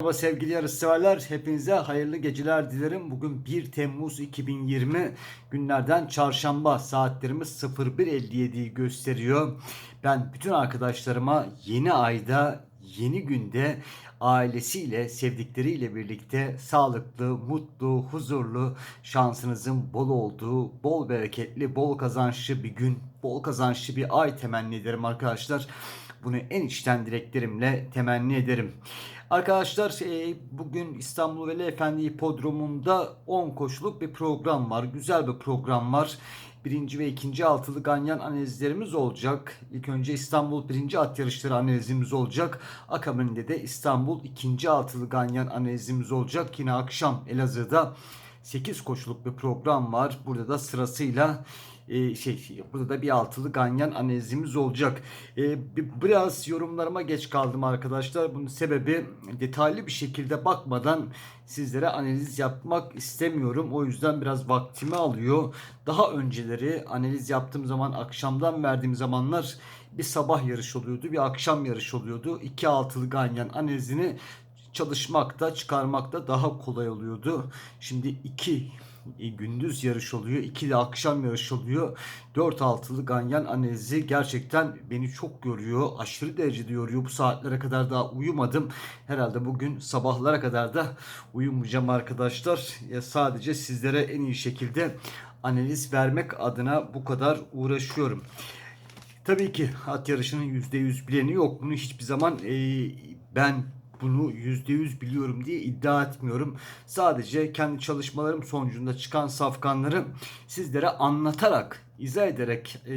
Merhaba sevgili yarışseverler. Hepinize hayırlı geceler dilerim. Bugün 1 Temmuz 2020 günlerden çarşamba saatlerimiz 01.57'yi gösteriyor. Ben bütün arkadaşlarıma yeni ayda, yeni günde ailesiyle, sevdikleriyle birlikte sağlıklı, mutlu, huzurlu, şansınızın bol olduğu, bol bereketli, bol kazançlı bir gün, bol kazançlı bir ay temenni ederim arkadaşlar. Bunu en içten dileklerimle temenni ederim. Arkadaşlar e, bugün İstanbul Veli Efendi Hipodromu'nda 10 koşuluk bir program var. Güzel bir program var. Birinci ve ikinci altılı ganyan analizlerimiz olacak. İlk önce İstanbul birinci at yarışları analizimiz olacak. Akabinde de İstanbul ikinci altılı ganyan analizimiz olacak. Yine akşam Elazığ'da 8 koşuluk bir program var. Burada da sırasıyla e, şey burada da bir altılı ganyan analizimiz olacak. E, bi- biraz yorumlarıma geç kaldım arkadaşlar. Bunun sebebi detaylı bir şekilde bakmadan sizlere analiz yapmak istemiyorum. O yüzden biraz vaktimi alıyor. Daha önceleri analiz yaptığım zaman akşamdan verdiğim zamanlar bir sabah yarış oluyordu, bir akşam yarış oluyordu. İki altılı ganyan analizini çalışmakta, çıkarmakta daha kolay oluyordu. Şimdi iki gündüz yarış oluyor. iki de akşam yarış oluyor. 4 altılı ganyan analizi gerçekten beni çok yoruyor. Aşırı derecede yoruyor. Bu saatlere kadar daha uyumadım. Herhalde bugün sabahlara kadar da uyumayacağım arkadaşlar. Ya sadece sizlere en iyi şekilde analiz vermek adına bu kadar uğraşıyorum. Tabii ki at yarışının %100 bileni yok. Bunu hiçbir zaman e, ben bunu %100 biliyorum diye iddia etmiyorum. Sadece kendi çalışmalarım sonucunda çıkan safkanları sizlere anlatarak, izah ederek e,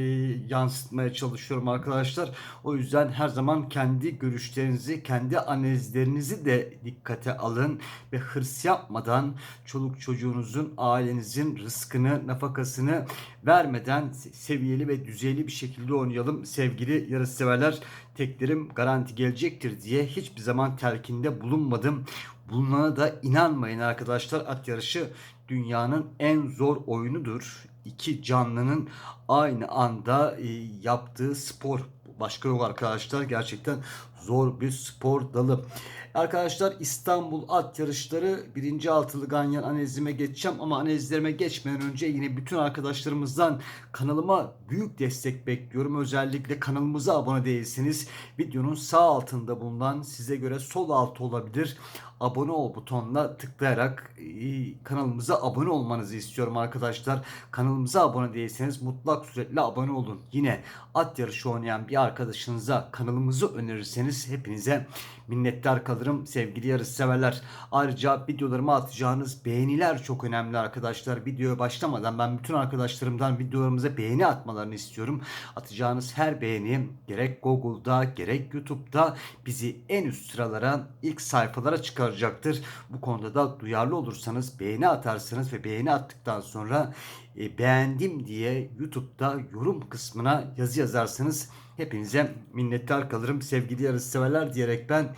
yansıtmaya çalışıyorum arkadaşlar. O yüzden her zaman kendi görüşlerinizi, kendi analizlerinizi de dikkate alın ve hırs yapmadan çoluk çocuğunuzun, ailenizin rızkını, nafakasını vermeden se- seviyeli ve düzeyli bir şekilde oynayalım sevgili yarışseverler. Teklerim garanti gelecektir diye hiçbir zaman telkinde bulunmadım. Bulunana da inanmayın arkadaşlar. At yarışı dünyanın en zor oyunudur. İki canlının aynı anda e, yaptığı spor. Başka yok arkadaşlar. Gerçekten zor bir spor dalı. Arkadaşlar İstanbul at yarışları birinci altılı ganyan analizime geçeceğim ama analizlerime geçmeden önce yine bütün arkadaşlarımızdan kanalıma büyük destek bekliyorum. Özellikle kanalımıza abone değilseniz videonun sağ altında bulunan size göre sol altı olabilir. Abone ol butonuna tıklayarak e, kanalımıza abone olmanızı istiyorum arkadaşlar. Kanalımıza abone değilseniz mutlak suretle abone olun. Yine at yarışı oynayan bir arkadaşınıza kanalımızı önerirseniz hepinize minnettar kalırım sevgili yarış severler. Ayrıca videolarıma atacağınız beğeniler çok önemli arkadaşlar. Videoya başlamadan ben bütün arkadaşlarımdan videolarımıza beğeni atmalarını istiyorum. Atacağınız her beğeni gerek Google'da gerek YouTube'da bizi en üst sıralara ilk sayfalara çıkaracaktır. Bu konuda da duyarlı olursanız beğeni atarsanız ve beğeni attıktan sonra e, beğendim diye YouTube'da yorum kısmına yazı yazarsanız hepinize minnettar kalırım sevgili yarışseverler diyerek ben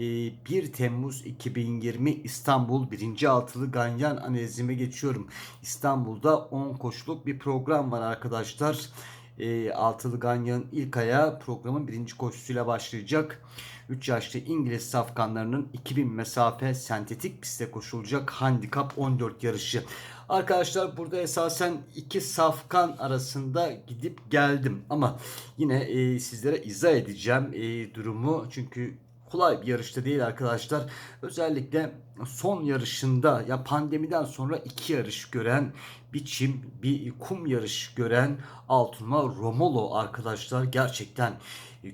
e, 1 Temmuz 2020 İstanbul 1. Altılı Ganyan analizime geçiyorum. İstanbul'da 10 koşuluk bir program var arkadaşlar. E, Altılı Ganyan'ın ilk ayağı programın birinci koşusuyla başlayacak. 3 yaşlı İngiliz safkanlarının 2000 mesafe sentetik pistte koşulacak handikap 14 yarışı. Arkadaşlar burada esasen iki safkan arasında gidip geldim ama yine e, sizlere izah edeceğim e, durumu çünkü kolay bir yarışta değil arkadaşlar. Özellikle son yarışında ya pandemiden sonra iki yarış gören bir çim, bir kum yarış gören Altunma Romolo arkadaşlar gerçekten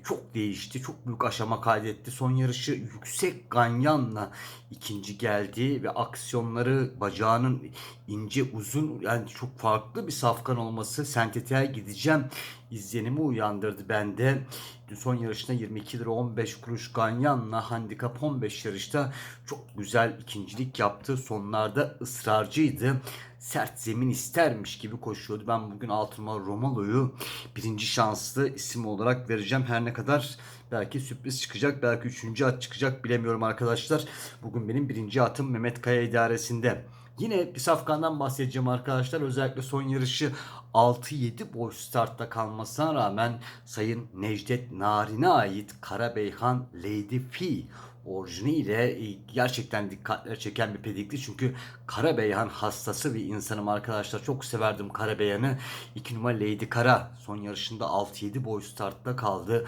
çok değişti. Çok büyük aşama kaydetti. Son yarışı yüksek ganyanla ikinci geldi ve aksiyonları bacağının ince uzun yani çok farklı bir safkan olması sentetiğe gideceğim izlenimi uyandırdı bende. Dün son yarışta 22 lira 15 kuruş ganyanla handikap 15 yarışta çok güzel ikincilik yaptı. Sonlarda ısrarcıydı. Sert zemin istermiş gibi koşuyordu. Ben bugün Altıma Romalo'yu birinci şanslı isim olarak vereceğim. Her ne kadar belki sürpriz çıkacak, belki üçüncü at çıkacak bilemiyorum arkadaşlar. Bugün benim birinci atım Mehmet Kaya idaresinde. Yine bir safkandan bahsedeceğim arkadaşlar. Özellikle son yarışı 6-7 boş startta kalmasına rağmen Sayın Necdet Narin'e ait Karabeyhan Lady Fi orijiniyle gerçekten dikkatler çeken bir pedikti. Çünkü Karabeyhan hastası bir insanım arkadaşlar. Çok severdim Karabeyhan'ı. 2 numara Lady Kara son yarışında 6-7 boy startta kaldı.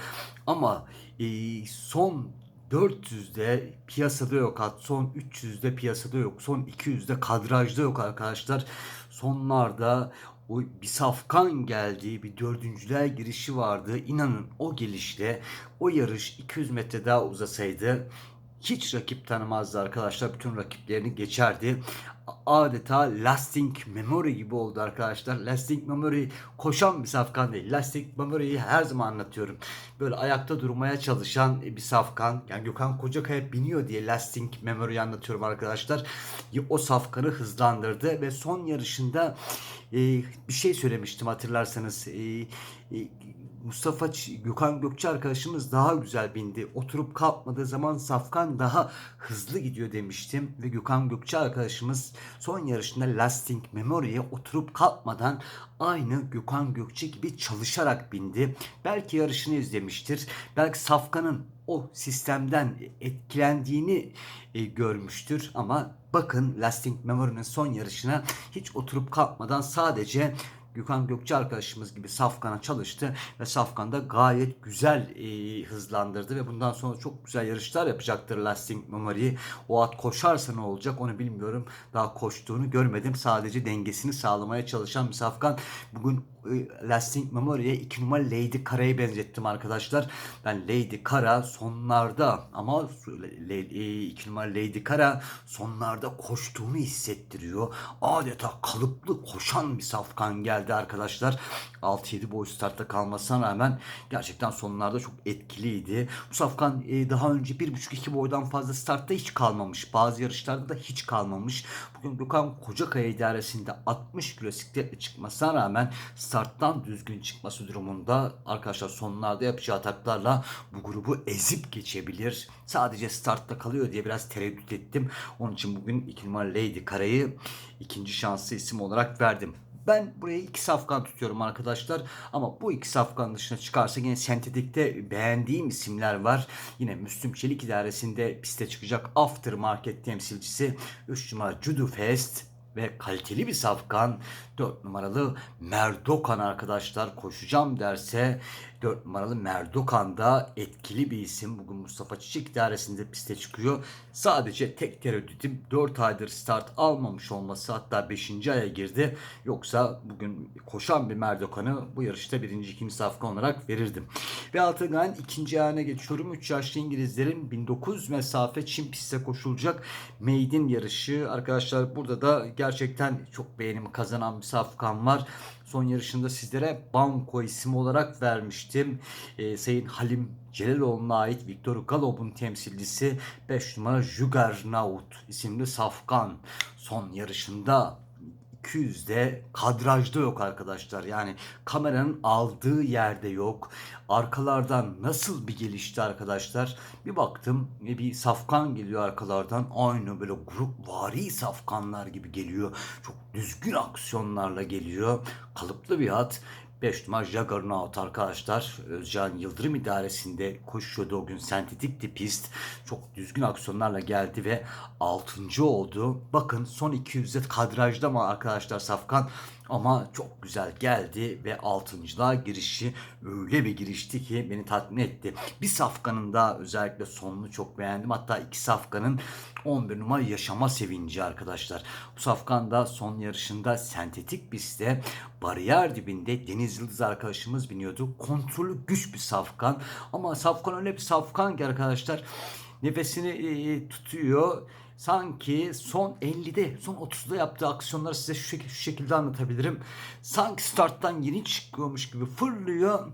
Ama e, son 400'de piyasada yok at. Son 300'de piyasada yok. Son 200'de kadrajda yok arkadaşlar. Sonlarda o bir safkan geldi, bir dördüncülüğe girişi vardı. İnanın o gelişle o yarış 200 metre daha uzasaydı hiç rakip tanımazdı arkadaşlar. Bütün rakiplerini geçerdi. Adeta lasting memory gibi oldu arkadaşlar. Lasting memory koşan bir safkan değil. Lasting memory'yi her zaman anlatıyorum. Böyle ayakta durmaya çalışan bir safkan. Yani Gökhan Kocakaya biniyor diye lasting memory'yi anlatıyorum arkadaşlar. O safkanı hızlandırdı ve son yarışında e, bir şey söylemiştim hatırlarsanız. E, e, Mustafa Gökhan Gökçe arkadaşımız daha güzel bindi. Oturup kalkmadığı zaman Safkan daha hızlı gidiyor demiştim. Ve Gökhan Gökçe arkadaşımız son yarışında Lasting Memory'ye oturup kalkmadan aynı Gökhan Gökçe gibi çalışarak bindi. Belki yarışını izlemiştir. Belki Safkan'ın o sistemden etkilendiğini e, görmüştür ama bakın Lasting Memory'nin son yarışına hiç oturup kalkmadan sadece Gökhan Gökçe arkadaşımız gibi Safkan'a çalıştı ve Safkan da gayet güzel e, hızlandırdı ve bundan sonra çok güzel yarışlar yapacaktır Lasting Memory. O at koşarsa ne olacak onu bilmiyorum. Daha koştuğunu görmedim. Sadece dengesini sağlamaya çalışan bir Safkan. Bugün Lasting Memory'e 2 numara Lady Kara'yı benzettim arkadaşlar. Ben Lady Kara sonlarda ama 2 numara Lady Kara sonlarda koştuğunu hissettiriyor. Adeta kalıplı koşan bir safkan geldi arkadaşlar. 6-7 boy startta kalmasına rağmen gerçekten sonlarda çok etkiliydi. Bu safkan e, daha önce 1.5-2 boydan fazla startta hiç kalmamış. Bazı yarışlarda da hiç kalmamış. Bugün Gökhan Kocakaya idaresinde 60 kilo sikletle çıkmasına rağmen starttan düzgün çıkması durumunda arkadaşlar sonlarda yapacağı ataklarla bu grubu ezip geçebilir. Sadece startta kalıyor diye biraz tereddüt ettim. Onun için bugün 2 numara Lady Kara'yı ikinci şanslı isim olarak verdim. Ben buraya iki safkan tutuyorum arkadaşlar. Ama bu iki safkan dışına çıkarsa yine sentetikte beğendiğim isimler var. Yine Müslüm Çelik idaresinde piste çıkacak Aftermarket temsilcisi 3 numara Judo Fest ve kaliteli bir safkan 4 numaralı Merdokan arkadaşlar koşacağım derse 4 numaralı Merdokan da etkili bir isim. Bugün Mustafa Çiçek idaresinde piste çıkıyor. Sadece tek tereddütüm 4 aydır start almamış olması hatta 5. aya girdi. Yoksa bugün koşan bir Merdokan'ı bu yarışta birinci ikinci safkan olarak verirdim. Ve Altıgan ikinci ayağına geçiyorum. 3 yaşlı İngilizlerin 1900 mesafe Çin pistte koşulacak maiden yarışı. Arkadaşlar burada da gerçekten çok beğenimi kazanan bir safkan var. Son yarışında sizlere Banko ismi olarak vermiştim. Ee, Sayın Halim Celaloğlu'na ait Viktor Galop'un temsilcisi 5 numara Juggernaut isimli safkan son yarışında 200'de kadrajda yok arkadaşlar. Yani kameranın aldığı yerde yok. Arkalardan nasıl bir gelişti arkadaşlar? Bir baktım e, bir safkan geliyor arkalardan. Aynı böyle grup vari safkanlar gibi geliyor. Çok düzgün aksiyonlarla geliyor. Kalıplı bir at. 5 numara Juggernaut arkadaşlar. Özcan Yıldırım idaresinde koşuyordu o gün sentetikti pist. Çok düzgün aksiyonlarla geldi ve 6. oldu. Bakın son 200'de kadrajda mı arkadaşlar Safkan? Ama çok güzel geldi ve 6.lığa girişi öyle bir girişti ki beni tatmin etti. Bir safkanın da özellikle sonunu çok beğendim. Hatta iki safkanın 11 numara yaşama sevinci arkadaşlar. Bu safkan da son yarışında sentetik pistte bariyer dibinde Deniz Yıldız arkadaşımız biniyordu. Kontrolü güç bir safkan. Ama safkan öyle bir safkan ki arkadaşlar nefesini e, tutuyor sanki son 50'de, son 30'da yaptığı aksiyonları size şu, şekilde, şu şekilde anlatabilirim. Sanki starttan yeni çıkıyormuş gibi fırlıyor.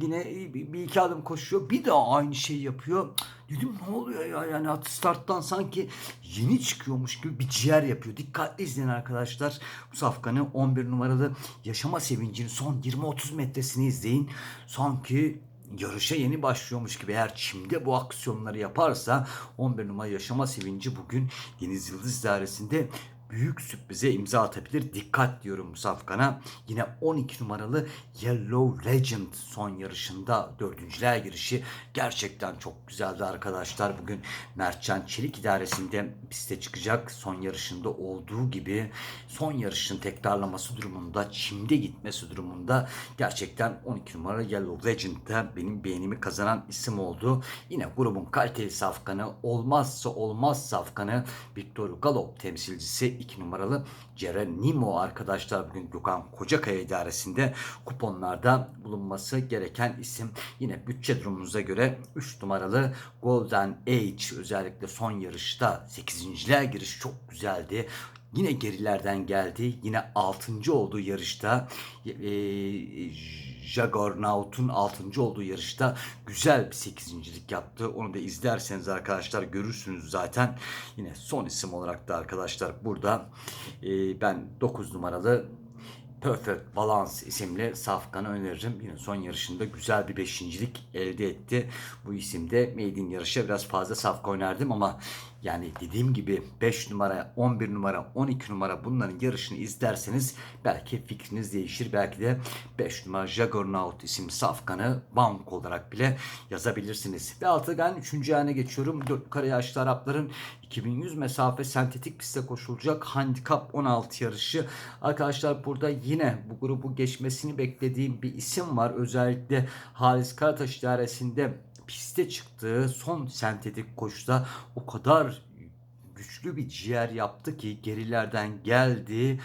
Yine bir, iki adım koşuyor. Bir daha aynı şeyi yapıyor. Dedim ne oluyor ya yani at starttan sanki yeni çıkıyormuş gibi bir ciğer yapıyor. Dikkatli izleyin arkadaşlar. Bu safkanı 11 numaralı yaşama sevincini son 20-30 metresini izleyin. Sanki yarışa yeni başlıyormuş gibi eğer çimde bu aksiyonları yaparsa 11 numara yaşama sevinci bugün Deniz Yıldız idaresinde büyük sürprize imza atabilir. Dikkat diyorum bu safkana. Yine 12 numaralı Yellow Legend son yarışında dördüncüler girişi gerçekten çok güzeldi arkadaşlar. Bugün Mertcan Çelik idaresinde piste çıkacak. Son yarışında olduğu gibi son yarışın tekrarlaması durumunda çimde gitmesi durumunda gerçekten 12 numaralı Yellow Legend'da benim beğenimi kazanan isim oldu. Yine grubun kaliteli safkanı olmazsa olmaz safkanı Victor Galop temsilcisi 2 numaralı Geronimo arkadaşlar bugün Gökhan Kocakaya idaresinde kuponlarda bulunması gereken isim. Yine bütçe durumunuza göre 3 numaralı Golden Age özellikle son yarışta 8.ler giriş çok güzeldi. Yine gerilerden geldi. Yine 6. olduğu yarışta e, Juggernaut'un 6. olduğu yarışta güzel bir 8.lik yaptı. Onu da izlerseniz arkadaşlar görürsünüz zaten. Yine son isim olarak da arkadaşlar burada e, ben 9 numaralı Perfect Balance isimli safkanı öneririm. Yine son yarışında güzel bir beşincilik elde etti. Bu isimde Made in yarışa biraz fazla safka oynardım ama yani dediğim gibi 5 numara, 11 numara, 12 numara bunların yarışını izlerseniz belki fikriniz değişir. Belki de 5 numara Juggernaut isimli safkanı bank olarak bile yazabilirsiniz. Ve Altıgan 3. ayağına geçiyorum. 4 kare yaşlı Arapların 2100 mesafe sentetik pistte koşulacak handikap 16 yarışı. Arkadaşlar burada yine bu grubu geçmesini beklediğim bir isim var. Özellikle Halis Karataş idaresinde piste çıktığı son sentetik koşuda o kadar güçlü bir ciğer yaptı ki gerilerden geldi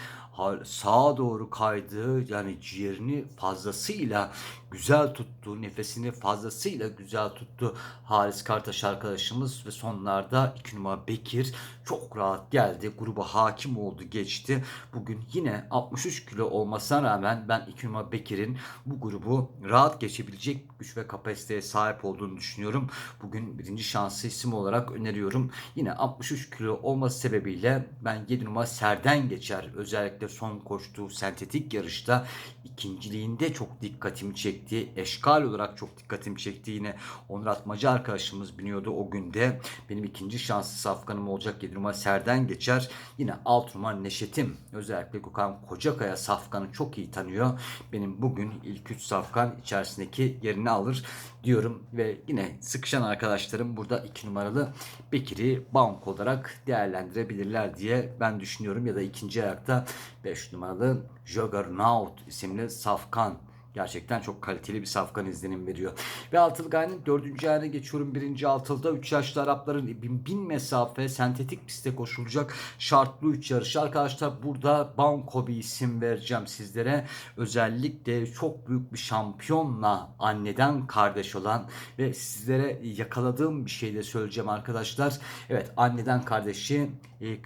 sağa doğru kaydı yani ciğerini fazlasıyla güzel tuttu nefesini fazlasıyla güzel tuttu. Halis Kartaş arkadaşımız ve sonlarda 2 numara Bekir çok rahat geldi gruba hakim oldu geçti. Bugün yine 63 kilo olmasına rağmen ben 2 numara Bekir'in bu grubu rahat geçebilecek güç ve kapasiteye sahip olduğunu düşünüyorum. Bugün birinci şansı isim olarak öneriyorum. Yine 63 kilo olması sebebiyle ben 7 numara Serden geçer. Özellikle son koştuğu sentetik yarışta ikinciliğinde çok dikkatimi çekti. Eşkal olarak çok dikkatimi çekti. Yine Onur Atmacı arkadaşımız biniyordu o günde. Benim ikinci şanslı safkanım olacak 7 numara Serden geçer. Yine 6 numara Neşet'im. Özellikle Gökhan Kocakaya safkanı çok iyi tanıyor. Benim bugün ilk 3 safkan içerisindeki yerini alır diyorum ve yine sıkışan arkadaşlarım burada 2 numaralı Bekir'i bank olarak değerlendirebilirler diye ben düşünüyorum ya da ikinci ayakta 5 numaralı Juggernaut isimli safkan Gerçekten çok kaliteli bir safkan izlenim veriyor. Ve Altılı Gaye'nin dördüncü ayağına geçiyorum. Birinci altılda 3 yaşlı Arapların bin, bin mesafe sentetik piste koşulacak şartlı 3 yarışı. Arkadaşlar burada Banko bir isim vereceğim sizlere. Özellikle çok büyük bir şampiyonla anneden kardeş olan ve sizlere yakaladığım bir şey de söyleyeceğim arkadaşlar. Evet anneden kardeşi e,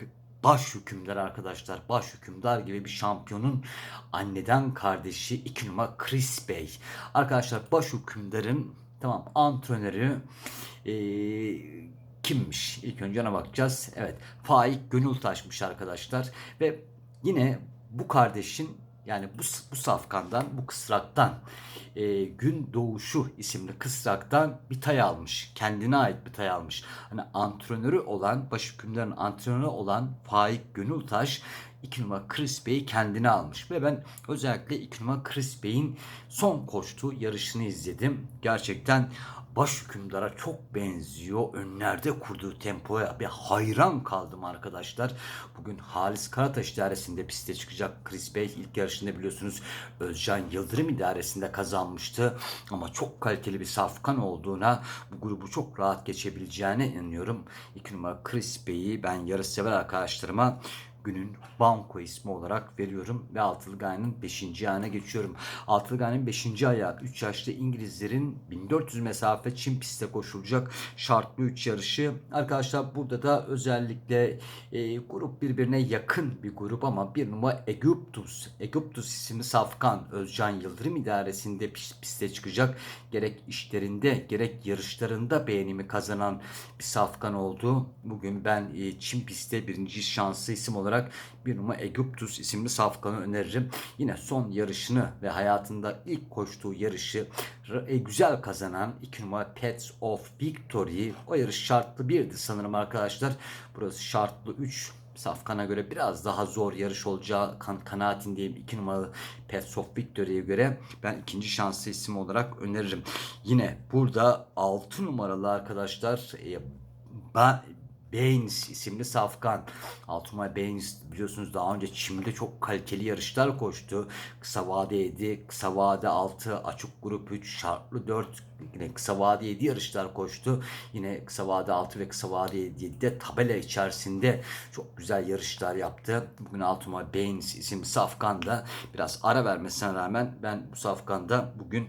baş hükümdar arkadaşlar. Baş hükümdar gibi bir şampiyonun anneden kardeşi 2 numara Chris Bey. Arkadaşlar baş hükümdarın tamam antrenörü ee, kimmiş? İlk önce ona bakacağız. Evet Faik Gönül taşmış arkadaşlar. Ve yine bu kardeşin yani bu, bu safkandan, bu kısraktan e, Gün Doğuşu isimli kısraktan bir tay almış. Kendine ait bir tay almış. Hani antrenörü olan, başhükümlerin antrenörü olan Faik Gönültaş 2 numara Chris Bey'i kendine almış. Ve ben özellikle 2 numara Chris Bey'in son koştuğu yarışını izledim. Gerçekten baş hükümdara çok benziyor. Önlerde kurduğu tempoya bir hayran kaldım arkadaşlar. Bugün Halis Karataş idaresinde piste çıkacak. Chris Bey ilk yarışında biliyorsunuz Özcan Yıldırım idaresinde kazanmıştı. Ama çok kaliteli bir safkan olduğuna bu grubu çok rahat geçebileceğine inanıyorum. İki numara Chris Bey'i ben yarış sever arkadaşlarıma günün banko ismi olarak veriyorum ve Altılı Gaye'nin 5. ayağına geçiyorum. Altılı Gaye'nin 5. ayağı 3 yaşlı İngilizlerin 1400 mesafe Çin pistte koşulacak şartlı 3 yarışı. Arkadaşlar burada da özellikle e, grup birbirine yakın bir grup ama bir numara Egyptus. Egyptus isimli Safkan Özcan Yıldırım idaresinde piste çıkacak. Gerek işlerinde gerek yarışlarında beğenimi kazanan bir Safkan oldu. Bugün ben e, Çin pistte birinci şanslı isim olarak olarak bir numara Egyptus isimli safkanı öneririm. Yine son yarışını ve hayatında ilk koştuğu yarışı e, güzel kazanan 2 numara Pets of Victory. O yarış şartlı birdi sanırım arkadaşlar. Burası şartlı 3 Safkan'a göre biraz daha zor yarış olacağı kan kanaatindeyim. 2 numaralı Pets of Victory'ye göre ben ikinci şanslı isim olarak öneririm. Yine burada 6 numaralı arkadaşlar e, ba Baines isimli safkan. Altınmay Baines biliyorsunuz daha önce Çim'de çok kaliteli yarışlar koştu. Kısa vade 7, kısa vade 6, açık grup 3, şartlı 4 yine kısa vade 7 yarışlar koştu. Yine kısa vade 6 ve kısa vade 7'de tabela içerisinde çok güzel yarışlar yaptı. Bugün Altınmay Baines isimli safkanda biraz ara vermesine rağmen ben bu safkanda bugün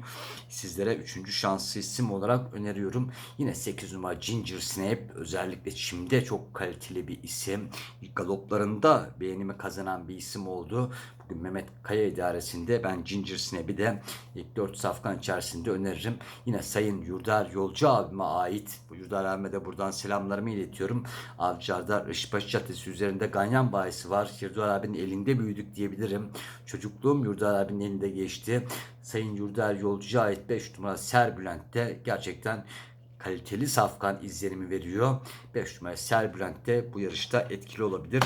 sizlere 3. şanslı isim olarak öneriyorum. Yine 8 numara Ginger Snape özellikle Çim'de çok kaliteli bir isim. Galoplarında beğenimi kazanan bir isim oldu. Bugün Mehmet Kaya idaresinde ben Ginger Snape'i de ilk 4 safkan içerisinde öneririm. Yine Sayın Yurdar Yolcu abime ait. Bu Yurdar abime de buradan selamlarımı iletiyorum. Avcılar'da Işbaşı Caddesi üzerinde Ganyan bayisi var. Yurdar abinin elinde büyüdük diyebilirim. Çocukluğum Yurdar abinin elinde geçti. Sayın Yurdar Yolcu'ya ait 5 numara Serbülent'te gerçekten kaliteli safkan izlenimi veriyor. 5 numara Serbülent de bu yarışta etkili olabilir.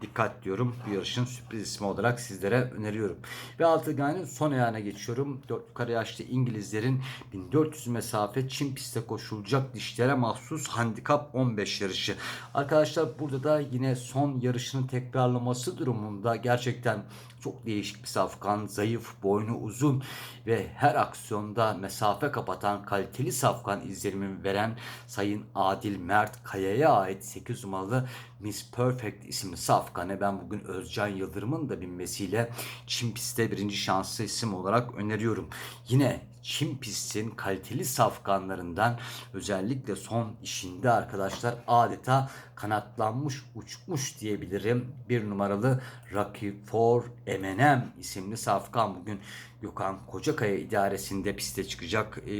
Dikkat diyorum. Bu yarışın sürpriz ismi olarak sizlere öneriyorum. Ve Altıgan'ın son ayağına geçiyorum. 4 yukarı yaşlı İngilizlerin 1400 mesafe Çin pistte koşulacak dişlere mahsus handikap 15 yarışı. Arkadaşlar burada da yine son yarışının tekrarlaması durumunda gerçekten çok değişik bir safkan, zayıf, boynu uzun ve her aksiyonda mesafe kapatan kaliteli safkan izlenimi veren Sayın Adil Mert Kaya'ya ait 8 numaralı Miss Perfect isimli safkanı ben bugün Özcan Yıldırım'ın da binmesiyle Çin pistte birinci şanslı isim olarak öneriyorum. Yine Çin pistin kaliteli safkanlarından özellikle son işinde arkadaşlar adeta kanatlanmış uçmuş diyebilirim. Bir numaralı Rocky for M&M isimli safkan bugün Gökhan Kocakaya idaresinde piste çıkacak. Ee,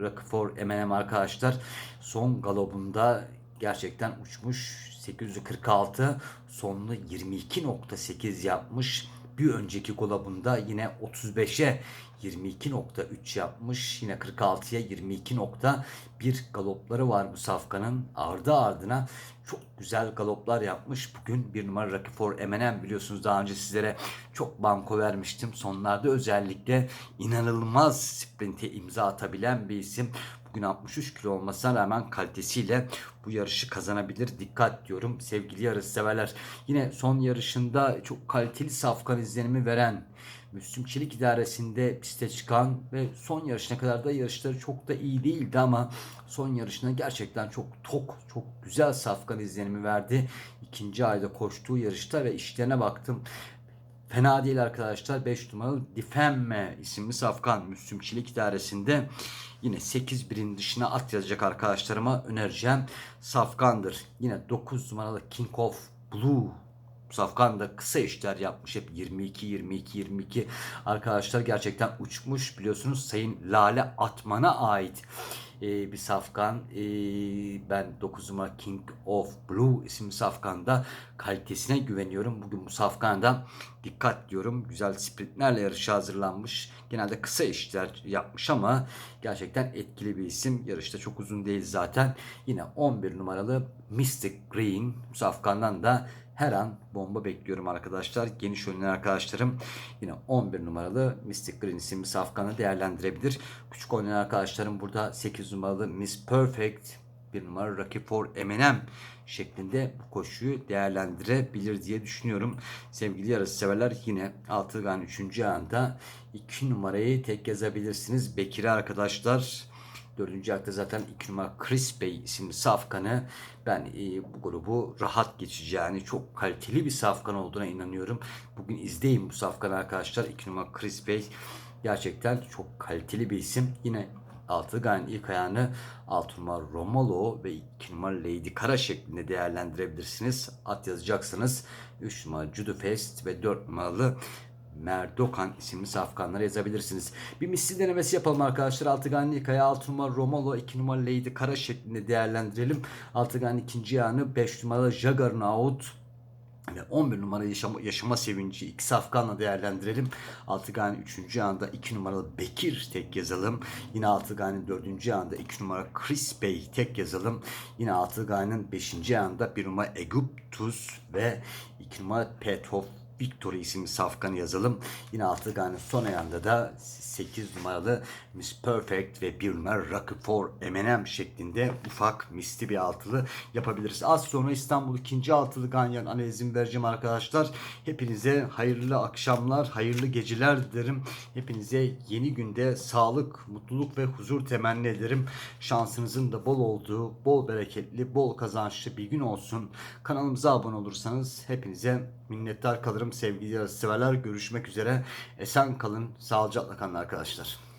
Rocky for M&M arkadaşlar son galobunda gerçekten uçmuş. 846 sonunu 22.8 yapmış. Bir önceki golabında yine 35'e 22.3 yapmış. Yine 46'ya 22.1 galopları var bu safkanın. Ardı ardına çok güzel galoplar yapmış. Bugün bir numara Rocky for M&M biliyorsunuz daha önce sizlere çok banko vermiştim. Sonlarda özellikle inanılmaz sprinte imza atabilen bir isim. Bugün 63 kilo olmasına rağmen kalitesiyle bu yarışı kazanabilir. Dikkat diyorum sevgili yarış severler. Yine son yarışında çok kaliteli safkan izlenimi veren Müslüm Çelik idaresinde piste çıkan ve son yarışına kadar da yarışları çok da iyi değildi ama son yarışına gerçekten çok tok, çok güzel safkan izlenimi verdi. İkinci ayda koştuğu yarışta ve işlerine baktım. Fena değil arkadaşlar. 5 numaralı Difemme isimli safkan Müslüm Çelik idaresinde yine 8 birin dışına at yazacak arkadaşlarıma önereceğim safkandır. Yine 9 numaralı King of Blue Safkan da kısa işler yapmış. Hep 22 22 22 arkadaşlar gerçekten uçmuş. Biliyorsunuz Sayın Lale Atman'a ait e, bir safkan. E, ben 9 numara King of Blue isimli safkanda kalitesine güveniyorum. Bugün bu safkanda dikkat diyorum. Güzel sprintlerle yarışa hazırlanmış. Genelde kısa işler yapmış ama gerçekten etkili bir isim. Yarışta çok uzun değil zaten. Yine 11 numaralı Mystic Green safkandan da her an bomba bekliyorum arkadaşlar. Geniş önlü arkadaşlarım yine 11 numaralı Mystic Green isimli safkanı değerlendirebilir. Küçük oynayan arkadaşlarım burada 8 numaralı Miss Perfect, 1 numara Rocky for M&M şeklinde bu koşuyu değerlendirebilir diye düşünüyorum. Sevgili yarış severler yine Altıgan 3. anda 2 numarayı tek yazabilirsiniz. Bekir'i arkadaşlar Dördüncü ayakta zaten 2 numara Chris Bey isimli safkanı ben e, bu grubu rahat geçeceğini çok kaliteli bir safkan olduğuna inanıyorum. Bugün izleyin bu safkanı arkadaşlar. 2 numara Chris Bey gerçekten çok kaliteli bir isim. Yine Altıgan ilk ayağını 6 numara Romolo ve 2 numara Lady Kara şeklinde değerlendirebilirsiniz. At yazacaksınız. 3 numara Judo Fest ve 4 numaralı Merdokan isimli safkanlara yazabilirsiniz. Bir misli denemesi yapalım arkadaşlar. Altıgan Nikaya 6 numara Romolo 2 numara Lady Kara şeklinde değerlendirelim. Altıgan ikinci yağını 5 numara Juggernaut ve 11 numara yaşama, yaşama sevinci X Afgan'la değerlendirelim. Altıgani 3. anda 2 numaralı Bekir tek yazalım. Yine Altıgani'nin 4. anda 2 numara Chris Bey tek yazalım. Yine Altıgani'nin 5. anda 1 numara Eguptus ve 2 numara Petrov Victory isimli safkanı yazalım. Yine Altıgani'nin son ayağında da 8 numaralı Miss Perfect ve 1 numara Rocky for M&M şeklinde ufak misli bir altılı yapabiliriz. Az sonra İstanbul ikinci altılı ganyan analizini vereceğim arkadaşlar. Hepinize hayırlı akşamlar, hayırlı geceler dilerim. Hepinize yeni günde sağlık, mutluluk ve huzur temenni ederim. Şansınızın da bol olduğu, bol bereketli, bol kazançlı bir gün olsun. Kanalımıza abone olursanız hepinize minnettar kalırım sevgili severler. Görüşmek üzere. Esen kalın, sağlıcakla kalın arkadaşlar.